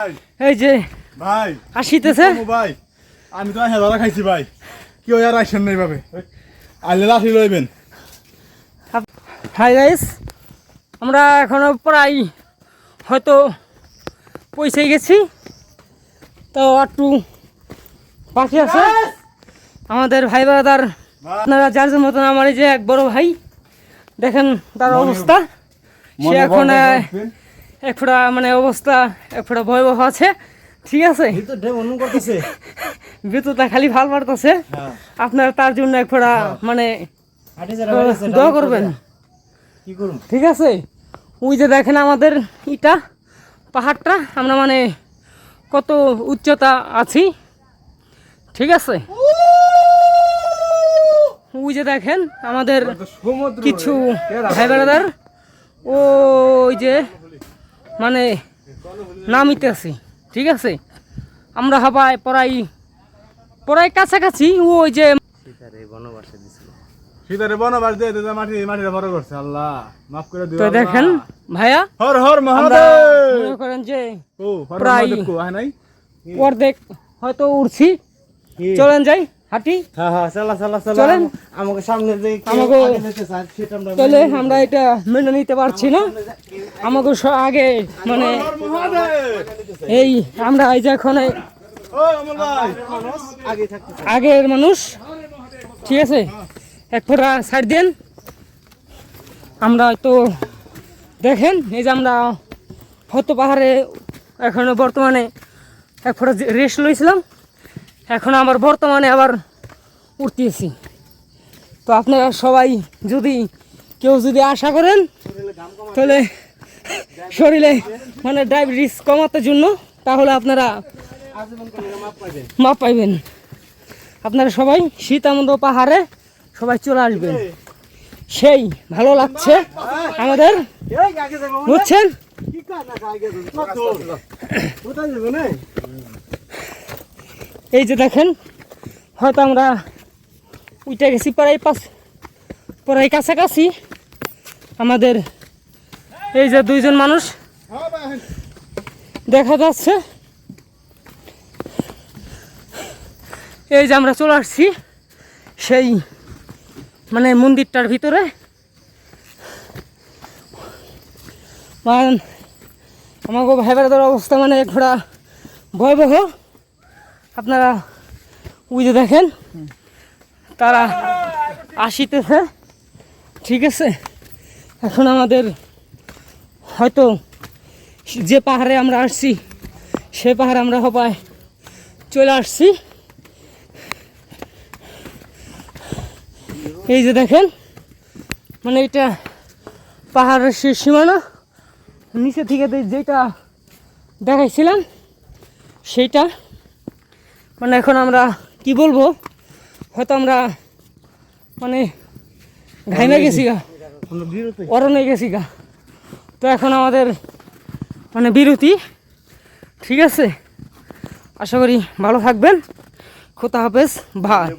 এই যে ভাই আসিতেছে? ভাই? আমি তো হেদারা খাইছি ভাই। কেউ আর আইসেন না এইভাবে আইলে লাঠি লইবেন। হাই গাইস আমরা এখনও প্রায় হয়তো পৌঁছে গেছি। তো একটু বাকি আছে। আমাদের ভাই বাদার আপনারা যার মতন আমার এই যে এক বড় ভাই দেখেন তার অবস্থা। সে এখন আহ, এক ফোঁটা মানে অবস্থা এক ফোঁটা ভয়াবহ আছে। ঠিক আছে? বিদ্যুৎটা খালি ভালো পারতেছে আপনার তার জন্য এক ফোঁটা মানে দোয়া করবেন। ঠিক আছে? ওই যে দেখেন আমাদের ইটা পাহাড়টা আমরা মানে কত উচ্চতা আছি। ঠিক আছে? ওই যে দেখেন আমাদের কিছু ভাই বেড়াদার ওই যে মানে নামিতে আছি ঠিক আছে? আমরা হবাই পড়াই পড়াই কাছাকাছি ওই যে সীতারে বনবাস দিয়ে দিতে মাটি মাটিটা বড় করছে আল্লাহ মাফ করে দিও তো দেখেন ভাইয়া হর হর মহাদেব! মনে করেন যে ও প্রায়- অর্ধেক হয়তো উঠছি চলেন যাই। হাঁটি? হ্যাঁ হ্যাঁ চালা চালা চালা। চলেন। আমাকে সামনে যে আমাকে- তাহলে আমরা এটা মেনে নিতে পারছি না। আমাকে আগে মানে এই আমরা এই যে এখন এই ও অমল ভাই। আগে থাকতে আগের মানুষ ঠিক আছে? এক ফোঁটা ছাড় দেন। আমরা তো দেখেন এই যে আমরা হত পাহাড়ে এখনও বর্তমানে এক ফোঁটা রেস্ট লইছিলাম। এখন আমার বর্তমানে আবার উঠতেছি। তো আপনারা সবাই যদি কেউ যদি আশা করেন, তাহলে শরীরে মানে ডায়াবেটিস কমানোর জন্য তাহলে আপনারা মাপ পাইবেন। আপনারা সবাই সীতামন্দ পাহাড়ে সবাই চলে আসবেন। সেই ভালো লাগছে আমাদের। বুঝছেন কি কাজ না আগে যাব কত কোথায় যাব না এই যে দেখেন, হয়তো আমরা উঠে গেছি প্রায় পাঁচ, প্রায় কাছাকাছি। আমাদের এই যে দুইজন মানুষ। দেখা যাচ্ছে। এই যে আমরা চলে আসছি সেই মানে মন্দিরটার ভিতরে। আমাকে ভাইবার অবস্থা মানে ঘোড়া ভয়াবহ। আপনারা ওই যে দেখেন, তারা আসিতেছে। ঠিক আছে? এখন আমাদের হয়তো যে পাহাড়ে আমরা আসছি, সে পাহাড়ে আমরা হবায় চলে আসছি। এই যে দেখেন মানে এটা পাহাড়ের শেষ সীমানা। নিচে থেকে যেটা দেখাইছিলাম সেইটা মানে এখন আমরা কি বলব? হয়তো আমরা মানে ঘাইমে গেছি গা। অরণে গেছি গা। তো এখন আমাদের মানে বিরতি। ঠিক আছে? আশা করি ভালো থাকবেন। খোতা হাফেজ। ভাই